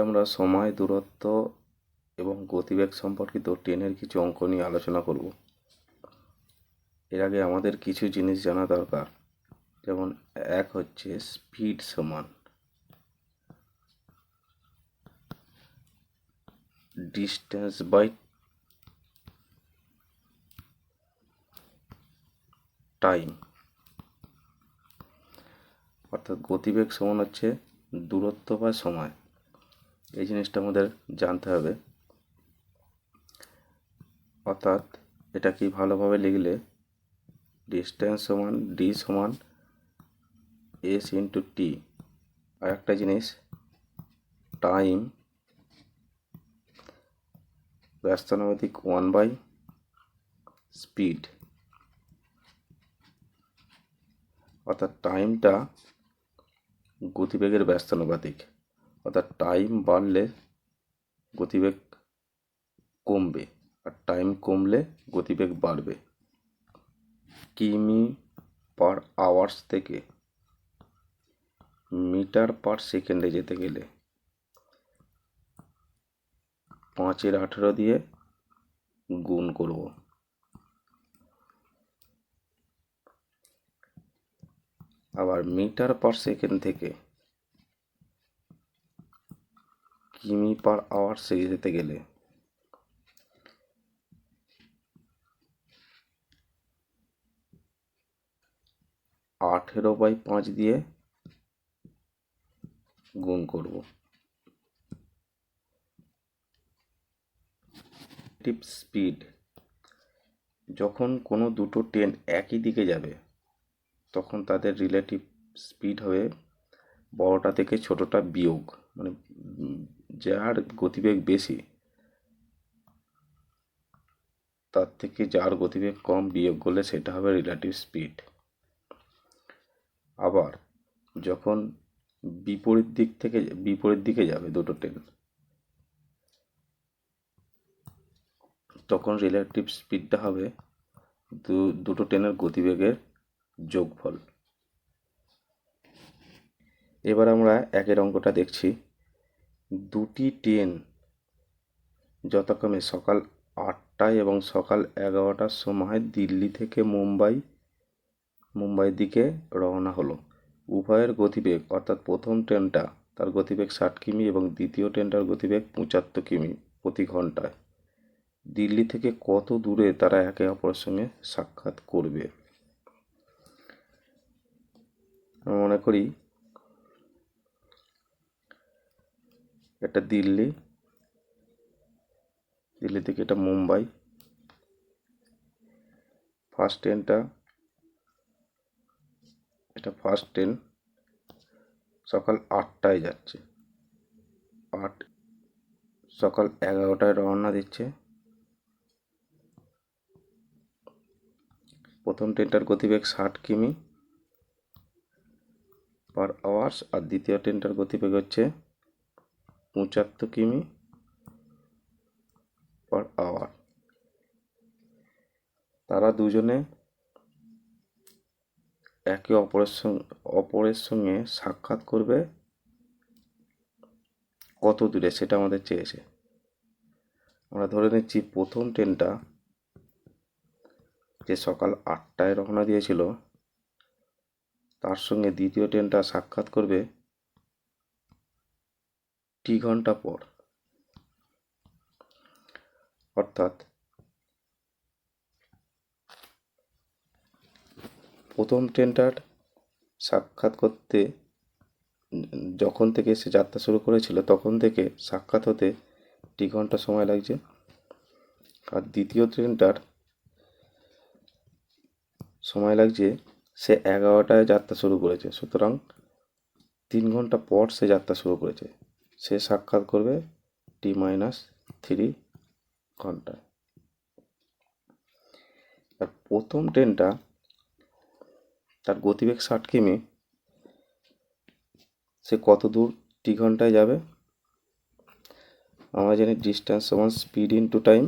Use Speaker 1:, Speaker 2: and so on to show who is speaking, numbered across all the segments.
Speaker 1: আমরা সময়, দূরত্ব এবং গতিবেগ সম্পর্কিত ট্রেনের কিছু অঙ্ক নিয়ে আলোচনা করব। এর আগে আমাদের কিছু জিনিস জানা দরকার। যেমন এক হচ্ছে স্পিড সমান। Distance by time. অর্থাৎ গতিবেগ সমান হচ্ছে দূরত্ব বা সময়। এই জিনিসটা আমাদের জানতে হবে। অর্থাৎ এটা কি ভালোভাবে লিখলে ডিস্টেন্স সমান ডি সমান এস ইন্টু টি আর একটা জিনিস টাইম ব্যস্তানুপাতিক ওয়ান বাই স্পিড অর্থাৎ টাইমটা গতিবেগের ব্যস্তানুপাতিক। অর্থাৎ টাইম বাড়লে গতিবেগ কমবে আর টাইম কমলে গতিবেগ বাড়বে। কিমি পার আওয়ার্স থেকে মিটার পার সেকেন্ডে যেতে গেলে পাঁচের আঠেরো দিয়ে গুণ করব। আবার মিটার পার সেকেন্ড থেকে কিমি পার আওয়ার্সে যেতে গেলে। আঠেরো বাই পাঁচ দিয়ে গুণ করব। Tip speed. যখন কোনো দুটো ট্রেন একই দিকে যাবে, তখন তাদের রিলেটিভ স্পিড হবে বড়টা থেকে ছোটটা বিয়োগ মানে যার গতিবেগ বেশি, তার থেকে যার গতিবেগ কম বিয়োগ করলে সেটা হবে রিলেটিভ স্পিড আবার যখন বিপরীত দিক থেকে, বিপরীত দিকে যাবে দুটো ট্রেন তখন রিলেটিভ স্পিডটা হবে দু, দুটো ট্রেনের গতিবেগের যোগফল। এবার আমরা একের অঙ্কটা দেখছি। দুটি ট্রেন যথাক্রমে সকাল আটটায় এবং সকাল এগারোটার সময় দিল্লি থেকে মুম্বাই মুম্বাইয়ের দিকে রওনা হলো। উভয়ের গতিবেগ, অর্থাৎ প্রথম ট্রেনটা তার গতিবেগ ষাট কিমি এবং দ্বিতীয় ট্রেনটার গতিবেগ পঁচাত্তর কিমি প্রতি ঘন্টায় দিল্লি থেকে কত দূরে তারা একে অপরের সঙ্গে সাক্ষাৎ করবে? আমি মনে করি এটা দিল্লি। দিল্লি থেকে এটা মুম্বাই। ফার্স্ট ট্রেনটা এটা ফার্স্ট ট্রেন সকাল আটটায় যাচ্ছে। আট, সকাল এগারোটায় রওনা দিচ্ছে। প্রথম ট্রেনটার গতিবেগ ষাট কিমি পার আওয়ার্স আর দ্বিতীয় ট্রেনটার গতিবেগ হচ্ছে পঁচাত্তর কিমি পার আওয়ার তারা দুজনে একে অপরের সঙ্গে অপরের সঙ্গে সাক্ষাৎ করবে কত দূরে সেটা আমাদের চেয়েছে। আমরা ধরে নিচ্ছি প্রথম ট্রেনটা যে সকাল আটটায় রওনা দিয়েছিল, তার সঙ্গে দ্বিতীয় ট্রেনটা সাক্ষাৎ করবে টি ঘণ্টা পর। অর্থাৎ প্রথম ট্রেনটার সাক্ষাৎ করতে যখন থেকে সে যাত্রা শুরু করেছিল, তখন থেকে সাক্ষাৎ হতে টি ঘণ্টা সময় লাগছে। আর দ্বিতীয় ট্রেনটার সময় লাগছে সে এগারোটায় যাত্রা শুরু করেছে। সুতরাং তিন ঘণ্টা পর সে যাত্রা শুরু করেছে। সে সাক্ষাৎ করবে টি মাইনাস থ্রি ঘন্টায়। আর প্রথম ট্রেনটা তার গতিবেগ ষাট কিমি, সে কত দূর টি ঘন্টায় যাবে? আমরা জানি ডিস্টেন্স সমান স্পিড ইন্টু টাইম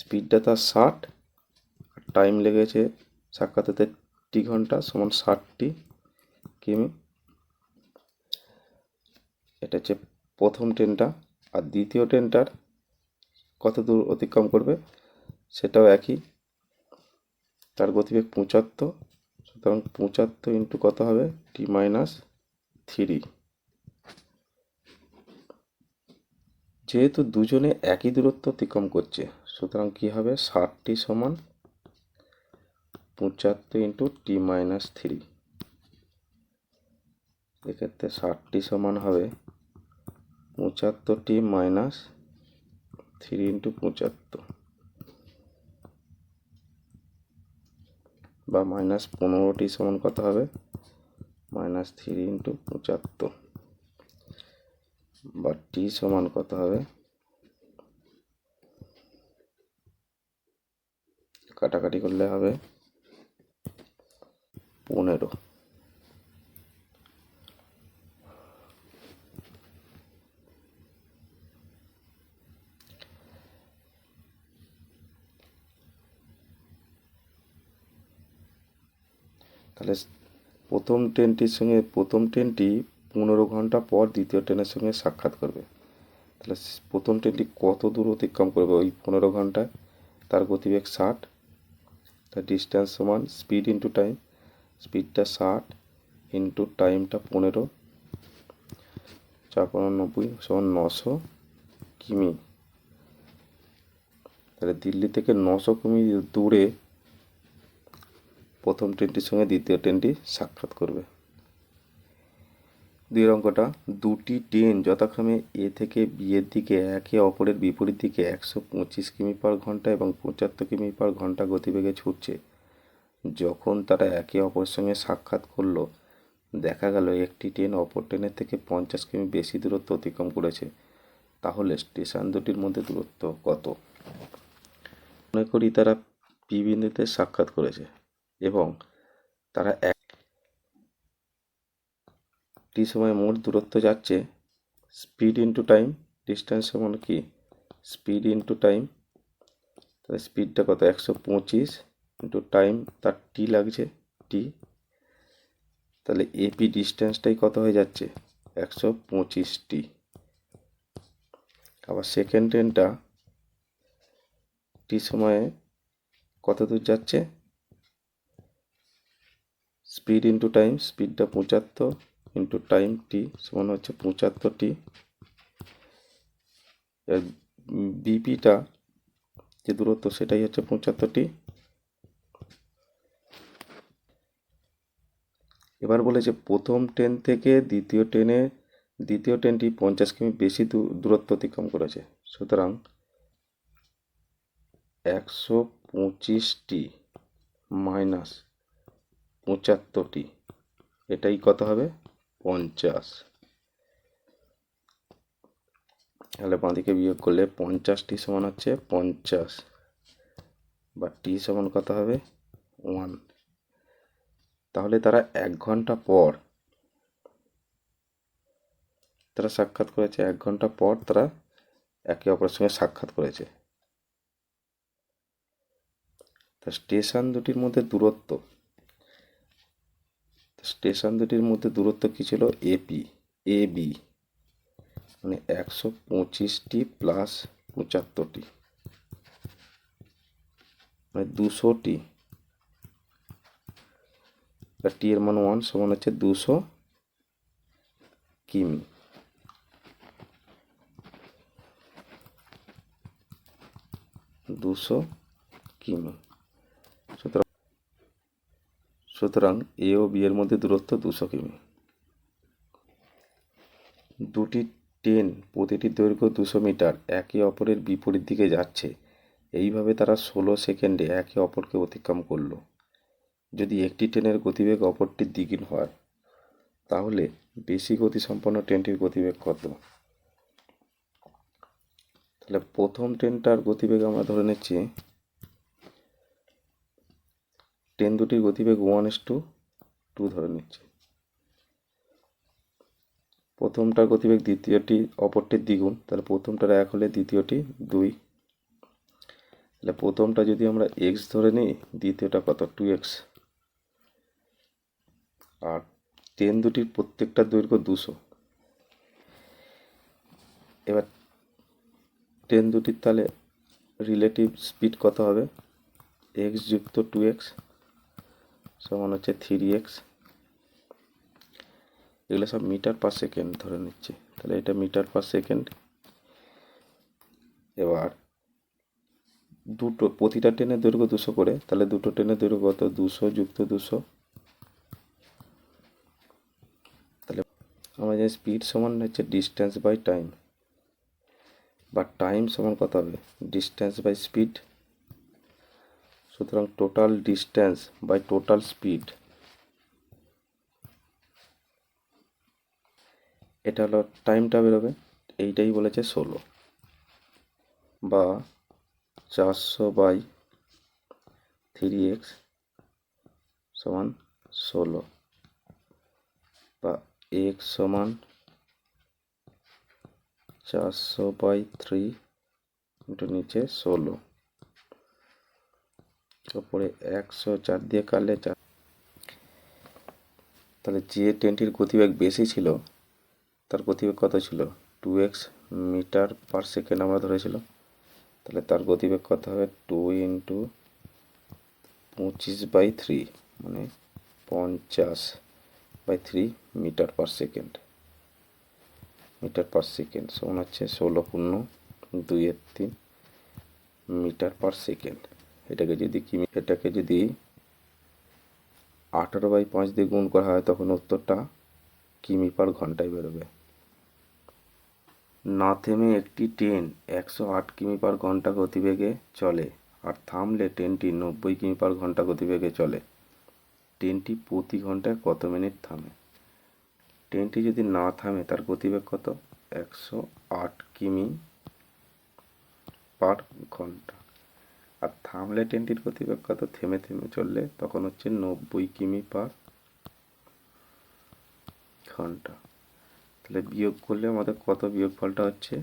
Speaker 1: স্পিডটা তার ষাট টাইম লেগেছে সাক্ষাৎ হতে টি ঘণ্টা সমান ষাটটি কিমি। এটা হচ্ছে প্রথম ট্রেনটা আর দ্বিতীয় ট্রেনটার কত দূর অতিক্রম করবে সেটাও একই। তার গতিবেগ পঁচাত্তর, সুতরাং পঁচাত্তর ইন্টু কত হবে? টি মাইনাস থ্রি যেহেতু দুজনে একই দূরত্ব অতিক্রম করছে, সুতরাং কি হবে? ষাটটি সমান পঁচাত্তর ইন্টু টি মাইনাস থ্রি এক্ষেত্রে ষাটটি সমান হবে পঁচাত্তরটি মাইনাস থ্রি ইন্টু পঁচাত্তর বা মাইনাস পনেরোটি সমান কত হবে? মাইনাস থ্রি ইন্টু পঁচাত্তর বা টি সমান কত হবে? কাটাকাটি করলে হবে পনেরো। তাহলে প্রথম ট্রেনটির সঙ্গে, প্রথম ট্রেনটি পনেরো ঘণ্টা পর দ্বিতীয় ট্রেনের সঙ্গে সাক্ষাৎ করবে। তাহলে প্রথম ট্রেনটি কত দূর অতিক্রম করবে? ওই পনেরো ঘন্টায় তার গতিবেগ ষাট, তার ডিস্ট্যান্স সমান স্পিড ইন্টু টাইম স্পিডটা ষাট ইন্টু টাইমটা পনেরো, চার পনেরো নব্বই সমান নশো কিমি। তাহলে দিল্লি থেকে নশো কিমি দূরে প্রথম ট্রেনটির সঙ্গে দ্বিতীয় ট্রেনটি সাক্ষাৎ করবে। দুই অঙ্কটা, দুটি ট্রেন যথাক্রমে এ থেকে বি এর দিকে একে অপরের বিপরীত দিকে একশো পঁচিশ কিমি পার ঘণ্টা এবং পঁচাত্তর কিমি পার ঘণ্টা গতিবেগে ছুটছে। যখন তারা একে অপরের সঙ্গে সাক্ষাৎ করল, দেখা গেল একটি ট্রেন অপর ট্রেনের থেকে পঞ্চাশ কিমি বেশি দূরত্ব অতিক্রম করেছে। তাহলে স্টেশন দুটির মধ্যে দূরত্ব কত? মনে করি তারা পি বিন্দুতে সাক্ষাৎ করেছে। এবং তারা এক টি সময় মোট দূরত্ব যাচ্ছে স্পিড ইন্টু টাইম ডিস্টেন্স সমান কি? স্পিড ইন্টু টাইম তাহলে স্পিডটা কত? একশো পঁচিশ ইন্টু টাইম তার টি লাগছে টি তাহলে এপি ডিস্টেন্সটাই কত হয়ে যাচ্ছে? একশো পঁচিশ টি আবার সেকেন্ড ট্রেনটা টি সময়ে কত দূর যাচ্ছে? স্পিড ইন্টু টাইম স্পিডটা পঁচাত্তর ইন্টু টাইম টি সমান হচ্ছে পঁচাত্তর টি বিপিটা যে দূরত্ব, সেটাই হচ্ছে পঁচাত্তর টি এবার বলেছে প্রথম ট্রেন থেকে দ্বিতীয় ট্রেনে দ্বিতীয় ট্রেনটি পঞ্চাশ কিমি বেশি দূরত্ব অতিক্রম করেছে। সুতরাং একশো পঁচিশটি মাইনাস পঁচাত্তরটি। এটাই কত হবে? পঞ্চাশ। তাহলে বাঁদিকে বিয়োগ করলে পঞ্চাশটি সমান হচ্ছে পঞ্চাশ। বা টি সমান কত হবে? ওয়ান। তাহলে তারা এক ঘণ্টা পর, তারা সাক্ষাৎ করেছে, এক ঘণ্টা পর তারা একে অপরের সঙ্গে সাক্ষাৎ করেছে। তা স্টেশন দুটির মধ্যে দূরত্ব স্টেশন দুটির মধ্যে দূরত্ব কী ছিল? এপি এ বি মানে একশো পঁচিশটি প্লাস পঁচাত্তরটি। মানে দুশোটি। টি এর মান ওয়ান সমান হচ্ছে দুশো কিমি। দুশো কিমি। সুতরাং এ ও বি এর মধ্যে দূরত্ব দুশো কিমি। দুটি ট্রেন প্রতিটি দৈর্ঘ্য দুশো মিটার একে অপরের বিপরীত দিকে যাচ্ছে। এইভাবে তারা ষোলো সেকেন্ডে একে অপরকে অতিক্রম করল। যদি একটি ট্রেনের গতিবেগ অপরটির দ্বিগুণ হয়, তাহলে বেশি গতিসম্পন্ন ট্রেনটির গতিবেগ কত? তাহলে প্রথম ট্রেনটার গতিবেগ আমরা ধরে নিচ্ছি ট্রেন দুটির গতিবেগ ওয়ান এস টু টু ধরে নিচ্ছি। প্রথমটার গতিবেগ দ্বিতীয়টি, অপরটির দ্বিগুণ, তাহলে প্রথমটার এক হলে দ্বিতীয়টি দুই। তাহলে প্রথমটা যদি আমরা এক্স ধরে নিই, দ্বিতীয়টা কত? টু এক্স আর ট্রেন দুটির প্রত্যেকটা দৈর্ঘ্য দুশো। এবার ট্রেন দুটির তাহলে রিলেটিভ স্পিড কত হবে? এক্স যুক্ত টু এক্স সমান হচ্ছে থ্রি এক্স এগুলো সব মিটার পার সেকেন্ড ধরে নিচ্ছে। তাহলে এটা মিটার পার সেকেন্ড এবার দুটো, প্রতিটা ট্রেনের দৈর্ঘ্য দুশো করে, তাহলে দুটো ট্রেনের দৈর্ঘ্য কত? দুশো যুক্ত দুশো। তাহলে জানি স্পিড সমান হচ্ছে ডিস্টেন্স বাই টাইম বা টাইম সমান কত হবে? ডিস্টেন্স বাই স্পিড সুতরাং total distance by total speed এটা হলো টাইমটা বেরোবে, এইটাই বলেছে ষোলো, বা চারশো বাই থ্রি এক্স সমান ষোলো, বা এক্স সমান চারশো বাই থ্রি ইন্টু নিচে ষোলো। ওপরে একশো চার দিয়ে কাটলে চার। তাহলে যে ট্রেনটির গতিবেগ বেশি ছিল, তার গতিবেগ কত ছিল? Two x metre per second আমরা ধরেছিল। তাহলে তার গতিবেগ কত হবে? টু ইন্টু পঁচিশ বাই থ্রি মানে পঞ্চাশ by three metre per second metre per second সমান হচ্ছে ষোলো পূর্ণ দুইয়ের তিন মিটার পার সেকেন্ড এটাকে যদি কিমি, এটাকে যদি আঠারো বাই পাঁচ দিয়ে গুণ করা হয়, তখন উত্তরটা কিমি পার ঘন্টায় বেরোবে। না থেমে একটি ট্রেন একশো আট কিমি পার ঘণ্টা গতিবেগে চলে, আর থামলে ট্রেনটি নব্বই কিমি পার ঘণ্টা গতিবেগে চলে। ট্রেনটি প্রতি ঘন্টায় কত মিনিট থামে? ট্রেনটি যদি না থামে, তার গতিবেগ কত? একশো আট কিমি পার ঘণ্টা। আর থামলে ট্রেনটির গতিবেগ কত থেমে থেমে চললে তখন হচ্ছে নব্বই কিমি পার ঘণ্টা। তাহলে বিয়োগ করলে আমাদের কত বিয়োগ ফলটা হচ্ছে?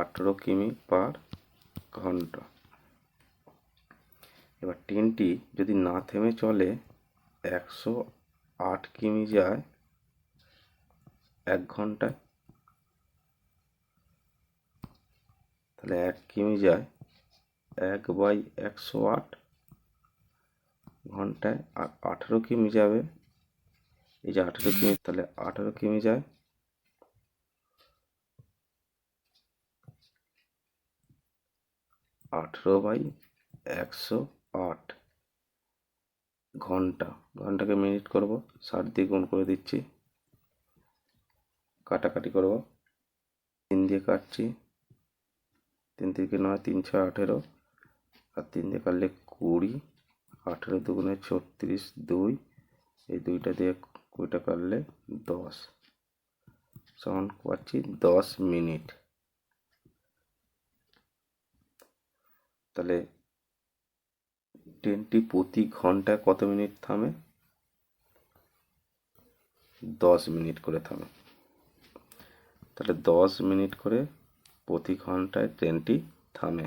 Speaker 1: আঠেরো কিমি পার ঘণ্টা। এবার ট্রেনটি যদি না থেমে চলে, একশো আট কিমি যায় এক ঘন্টায়, তাহলে এক কিমি যায় এক বাই একশো আট ঘন্টায় আঠেরো কিমি যাবে। এই যে আঠেরো কিমি, তাহলে আঠেরো কিমি যায়। আঠেরো বাই একশো আট ঘণ্টা। ঘন্টাকে মিনিট করব, ষাট দিয়ে গুণ করে দিচ্ছি। কাটাকাটি করব। তিন দিয়ে কাটছি। তিন থেকে নয়, তিন ছয় আঠেরো। আর তিন দিয়ে কাটলে কুড়ি, আঠেরো দুগুণে ছত্রিশ দুই, এই দুইটা দিয়ে কুড়িটা কাটলে দশ। সমান পাচ্ছি দশ মিনিট। তাহলে ট্রেনটি প্রতি ঘন্টায় কত মিনিট থামে? দশ মিনিট করে থামে। তাহলে দশ মিনিট করে প্রতি ঘন্টায় ট্রেনটি থামে।